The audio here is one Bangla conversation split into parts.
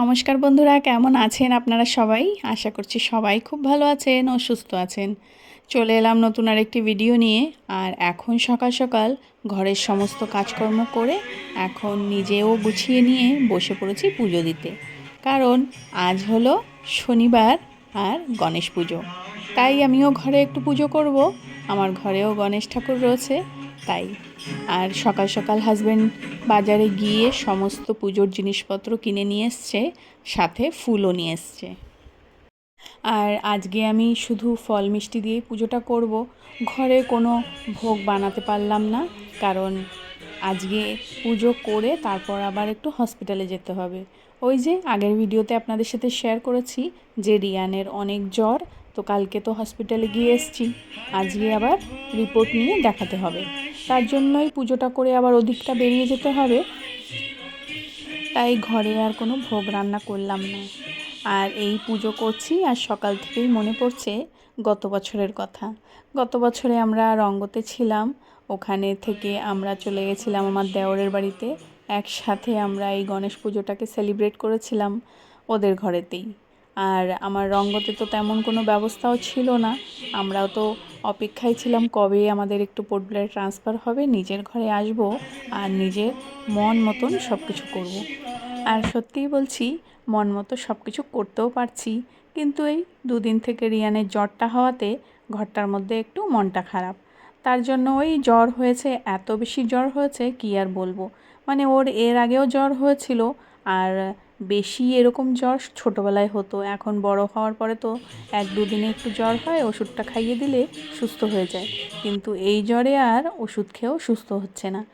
নমস্কার বন্ধুরা, কেমন আছেন আপনারা সবাই? আশা করছি সবাই খুব ভালো আছেন ও সুস্থ আছেন। চলে এলাম নতুন আরেকটি ভিডিও নিয়ে। আর এখন সকাল সকাল ঘরের সমস্ত কাজকর্ম করে এখন নিজেও গুছিয়ে নিয়ে বসে পড়েছি পুজো দিতে। কারণ আজ হলো শনিবার আর গণেশ পুজো। তাই আমিও ঘরে একটু পুজো করব। আমার ঘরেও গণেশ ঠাকুর রয়েছে, তাই আর সকাল সকাল হাজব্যান্ড বাজারে গিয়ে সমস্ত পুজোর জিনিসপত্র কিনে নিয়ে এসছে, সাথে ফুলও নিয়ে এসছে। আর আজকে আমি শুধু ফল মিষ্টি দিয়ে পুজোটা করব। ঘরে কোনো ভোগ বানাতে পারলাম না, কারণ আজকে পুজো করে তারপর আবার একটু হসপিটালে যেতে হবে। ওই যে আগের ভিডিওতে আপনাদের সাথে শেয়ার করেছি যে রিয়ানের অনেক জ্বর তো কালকে তো হসপিটালে গিয়ে এসছি। আজকে আবার রিপোর্ট নিয়ে দেখাতে হবে। তার জন্যই পুজোটা করে আবার ওদিকটা বেরিয়ে যেতে হবে। তাই ঘরে আর কোনো ভোগ রান্না করলাম না। আর এই পুজো করছি আর সকাল থেকেই মনে পড়ছে গত বছরের কথা। গত বছরে আমরা রঙ্গতে ছিলাম। ওখানে থেকে আমরা চলে গেছিলাম আমার দেওরের বাড়িতে। একসাথে আমরা এই গণেশ পুজোটাকে সেলিব্রেট করেছিলাম ওদের ঘরেতেই। আর আমার রঙ্গতে তো তেমন কোনো ব্যবস্থাও ছিল না। আমরাও তো অপেক্ষায় ছিলাম কবে আমাদের একটু পোর্ট ব্লেয়ার ট্রান্সফার হবে, নিজের ঘরে আসব আর নিজের মন মতন সব কিছু করব। আর সত্যিই বলছি, মন মতো সব কিছু করতেও পারছি, কিন্তু এই দুদিন থেকে রিয়ানের জ্বরটা হওয়াতে ঘরটার মধ্যে একটু মনটা খারাপ। তার জন্য ওই জ্বর হয়েছে, এত বেশি জ্বর হয়েছে, কি আর বলব? মানে ওর এর আগেও জ্বর হয়েছিল, আর বেশি এরকম জ্বর ছোটোবেলায় হতো। এখন বড় হওয়ার পরে তো এক দুদিনে একটু জ্বর হয়, ওষুধটা খাইয়ে দিলে সুস্থ হয়ে যায়। কিন্তু এই জ্বরে আর ওষুধ খেয়েও সুস্থ হচ্ছে না।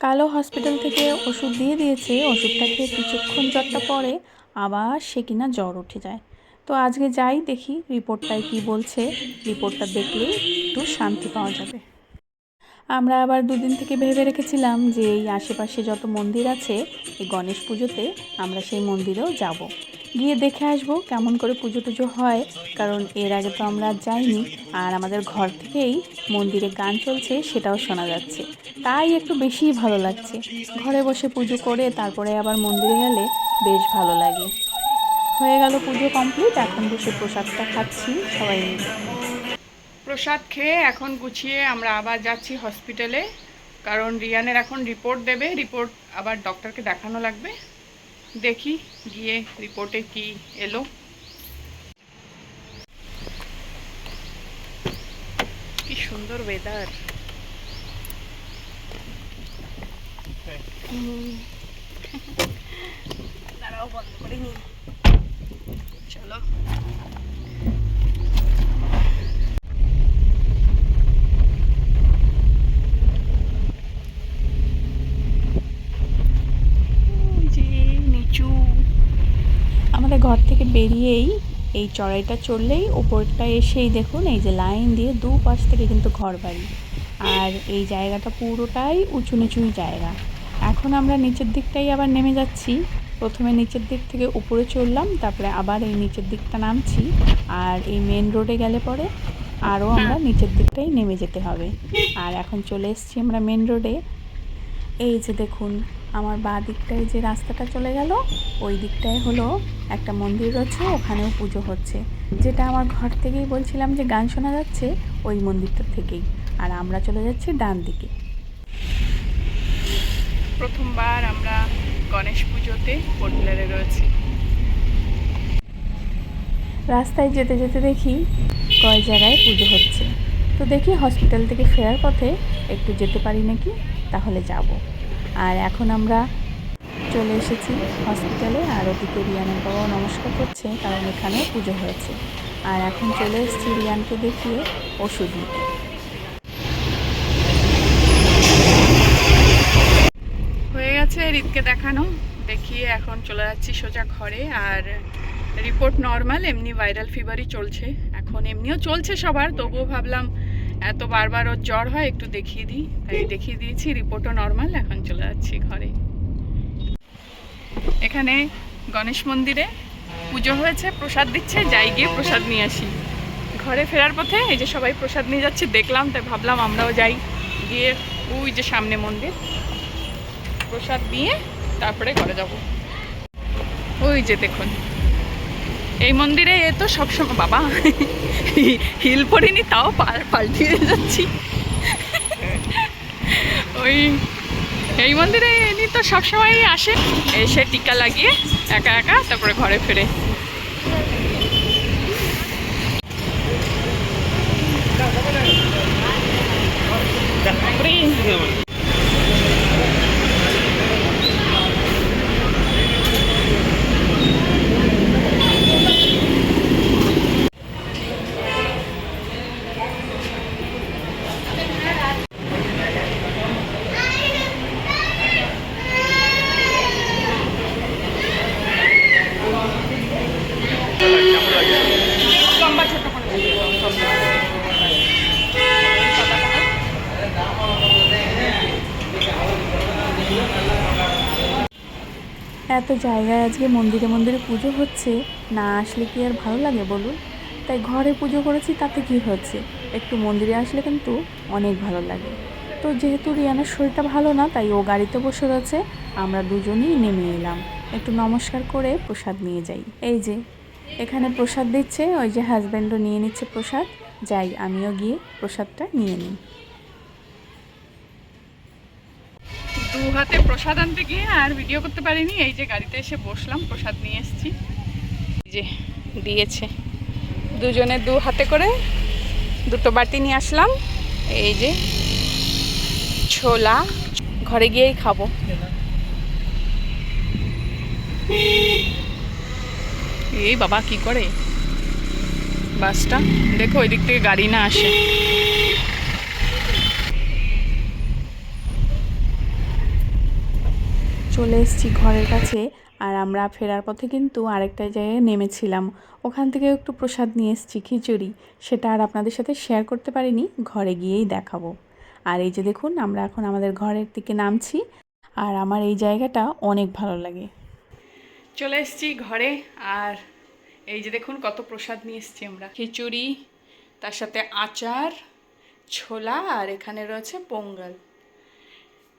কালো হসপিটাল থেকে ওষুধ দিয়ে দিয়েছে, ওষুধটা খেয়ে কিছুক্ষণ জ্বরটা পরে আবার সে কিনা জ্বর উঠে যায়। তো আজকে যাই দেখি রিপোর্টটায় কি বলছে। রিপোর্টটা দেখলেই একটু শান্তি পাওয়া যাবে। আমরা আবার দুদিন থেকে ভেবে রেখেছিলাম যে এই আশেপাশে যত মন্দির আছে, এই গণেশ পুজোতে আমরা সেই মন্দিরেও যাব। গিয়ে দেখে আসব কেমন করে পুজো টুজো হয়, কারণ এর আগে তো আমরা যাইনি, আর আমাদের ঘর থেকেই মন্দিরে গান চলছে সেটাও শোনা যাচ্ছে। তাই একটু বেশিই ভালো লাগছে। ঘরে বসে পুজো করে তারপরে আবার মন্দিরে গেলে বেশ ভালো লাগে। হয়ে গেল পুজো কমপ্লিট, এখন বসে প্রসাদটা খাচ্ছি সবাই মিলে। প্রসাদ খেয়ে এখন গুছিয়ে আমরা আবার যাচ্ছি হসপিটালে কারণ রিয়ানের এখন রিপোর্ট দেবে রিপোর্ট আবার ডক্টরকে দেখানো লাগবে। দেখি গিয়ে রিপোর্টে কি এলো। কি সুন্দর ওয়েদার দাঁড়াও বন্ধ করে নি চলো ওই যে নিচু আমাদের ঘর থেকে বেরিয়েই এই চড়াইটা চললেই ওপরটা এসেই দেখুন এই যে লাইন দিয়ে দু পাশ থেকে কিন্তু ঘর বাড়ি। আর এই জায়গাটা পুরোটাই উঁচু নিচুই জায়গা। এখন আমরা নিচের দিকটাই আবার নেমে যাচ্ছি। প্রথমে নিচের দিক থেকে উপরে চললাম তারপরে আবার এই নিচের দিকটা নামছি। আর এই মেন রোডে গেলে পরে আরও আমরা নিচের দিকটাই নেমে যেতে হবে। আর এখন চলে এসেছি আমরা মেন রোডে এই যে দেখুন আমার বাঁ দিকটায় যে রাস্তাটা চলে গেল ওই দিকটায় হলো একটা মন্দির রয়েছে ওখানেও পুজো হচ্ছে। যেটা আমার ঘর থেকেই বলছিলাম যে গান শোনা যাচ্ছে ওই মন্দিরটা থেকেই। আর আমরা চলে যাচ্ছি ডান দিকে। প্রথমবার আমরা গণেশ পুজোতে পোর্টব্লেয়ারে রয়েছি। রাস্তায় যেতে যেতে দেখি কয় জায়গায় পুজো হচ্ছে। তো দেখি হসপিটাল থেকে ফেরার পথে একটু যেতে পারি নাকি? তাহলে যাব। আর এখন আমরা চলে এসেছি হসপিটালে, আর ওদিকে রিয়ানের বাবাও নমস্কার করছে, কারণ এখানে পুজো হয়েছে। আর এখন চলে এসেছি রিয়ানকে দেখিয়ে ওষুধ নিতে। হয়ে গেছে রিতকে দেখানো। দেখিয়ে এখন চলে যাচ্ছি সোজা ঘরে, আর রিপোর্ট নর্মাল, এমনি ভাইরাল ফিভারই চলছে। এখন এমনিও চলছে সবার, তবুও ভাবলাম এত বারবার ওর জ্বর হয়, একটু দেখিয়ে দিই। তাই দেখিয়ে দিয়েছি, রিপোর্টও নর্মাল এখন চলে যাচ্ছি ঘরে। এখানে গণেশ মন্দিরে পুজো হয়েছে, প্রসাদ দিচ্ছে, যাই গিয়ে প্রসাদ নিয়ে আসি। ঘরে ফেরার পথে এই যে সবাই প্রসাদ নিয়ে যাচ্ছে, দেখলাম, তাই ভাবলাম আমরাও যাই। গিয়ে ওই যে সামনে মন্দির। প্রসাদ নিয়ে তারপরে ঘরে যাব। ওই যে দেখুন এই মন্দিরে এ তো সবসময়, বাবা, হিল পরিনি তাও পাল- পাল্টিয়ে যাচ্ছি। ওই, এই মন্দিরে এনি তো সবসময়ই আসে, এসে টিকা লাগিয়ে একা একা তারপরে ঘরে ফিরে। এত জায়গায় আজকে মন্দিরে মন্দিরে পুজো হচ্ছে, না আসলে কি আর ভালো লাগে বলুন? তাই ঘরে পুজো করেছি, তাতে কি হচ্ছে? একটু মন্দিরে আসলে কিন্তু অনেক ভালো লাগে। তো যেহেতু রিয়ানার শরীরটা ভালো না, তাই ও গাড়িতে বসে রয়েছে, আমরা দুজনেই নেমে এলাম। একটু নমস্কার করে প্রসাদ নিয়ে যাই। এই যে, এখানে প্রসাদ দিচ্ছে, ওই যে হাজব্যান্ডও নিয়ে নিচ্ছে প্রসাদ। যাই, আমিও গিয়ে প্রসাদটা নিয়ে নিই। দু হাতে প্রসাদ আনতে গিয়ে আর ভিডিও করতে পারিনি। এই যে গাড়িতে এসে বসলাম, প্রসাদ নিয়ে এসেছি। যে দিয়েছে দুজনে দু হাতে করে দুটো বাটি নিয়ে আসলাম। এই যে ছোলা, ঘরে গিয়েই খাব। এই বাবা, কি করে? বাসটা? দেখো ওই দিক থেকে গাড়ি না আসে। চলে এসেছি ঘরের কাছে আর আমরা ফেরার পথে কিন্তু আরেকটা জায়গায় নেমেছিলাম। ওখান থেকে একটু প্রসাদ নিয়ে এসেছি, খিচুড়ি। সেটা আর আপনাদের সাথে শেয়ার করতে পারিনি, ঘরে গিয়েই দেখাবো। আর এই যে দেখুন, আমরা এখন আমাদের ঘরের দিকে নামছি আর আমার এই জায়গাটা অনেক ভালো লাগে। চলে এসেছি ঘরে আর এই যে দেখুন, কত প্রসাদ নিয়ে এসেছি আমরা। খিচুড়ি, তার সাথে আচার, ছোলা আর এখানে রয়েছে পোঙ্গল।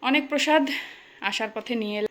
অনেক প্রসাদ আসার পথে নিয়ে